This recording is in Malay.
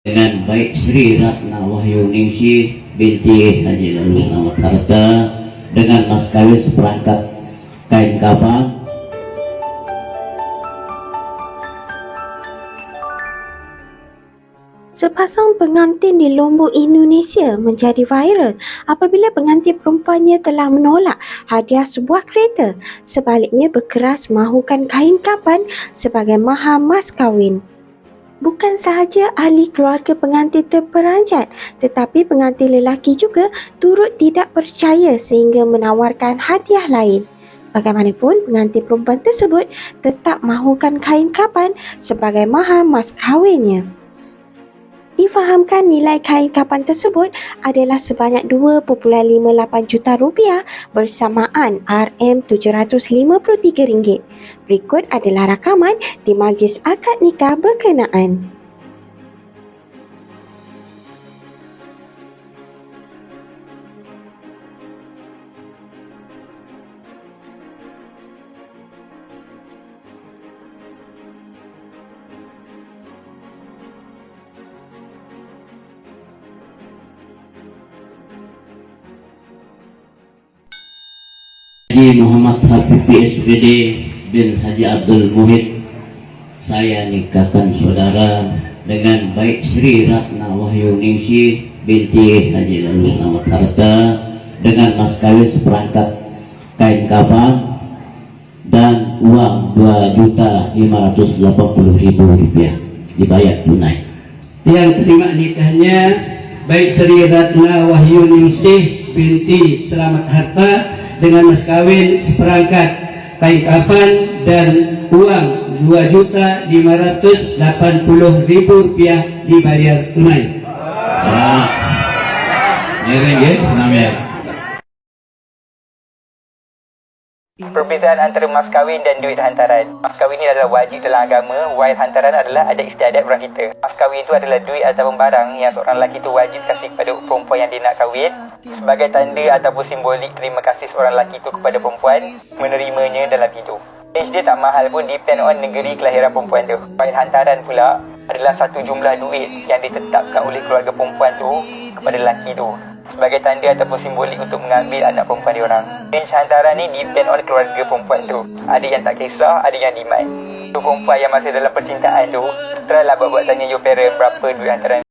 dengan baik Sri Ratna Wahyu Ningsih binti Haji Lalu Selamat Harta dengan mas kawin seperangkat kain kabang Sepasang pengantin di Lombok, Indonesia menjadi viral apabila pengantin perempuannya telah menolak hadiah sebuah kereta. Sebaliknya berkeras mahukan kain kapan sebagai mahar mas kahwin. Bukan sahaja ahli keluarga pengantin terperanjat, tetapi pengantin lelaki juga turut tidak percaya sehingga menawarkan hadiah lain. Bagaimanapun, pengantin perempuan tersebut tetap mahukan kain kapan sebagai mahar mas kahwinnya. Difahamkan nilai kain kapan tersebut adalah sebanyak 2.58 juta rupiah bersamaan RM753 ringgit. Berikut adalah rakaman di majlis akad nikah berkenaan. Haji Muhammad Habib PSBD bin Haji Abdul Muhid saya nikahkan saudara dengan baik Sri Ratna Wahyu Ningsih binti Haji Lalu Selamat Harta dengan mas kawin seperangkat kain kabang dan uang 2 juta 580 ribu rupiah dibayar tunai. yang terima nikahnya baik Sri Ratna Wahyu Ningsih binti Selamat Harta dengan mas kawin seperangkat kain kafan dan uang 2 juta 580 ribu rupiah dibayar tunai. Selamat. Ya, ya, senang ya. Perbezaan antara mas kahwin dan duit hantaran. Mas kahwin ini adalah wajib dalam agama, while hantaran adalah ada istiadat orang kita. Mas kahwin itu adalah duit ataupun barang yang seorang lelaki itu wajib kasih kepada perempuan yang dia nak kahwin sebagai tanda ataupun simbolik terima kasih seorang lelaki itu kepada perempuan menerimanya dalam hidup. Range dia tak mahal pun depend on negeri kelahiran perempuan tu. While hantaran pula adalah satu jumlah duit yang ditetapkan oleh keluarga perempuan tu kepada lelaki tu sebagai tanda ataupun simbolik untuk mengambil anak perempuan dia orang. Range hantaran ni depend on keluarga perempuan tu. Ada yang tak kisah, ada yang demand. Untuk perempuan yang masih dalam percintaan tu, try lah buat-buat tanya your parent berapa duit hantaran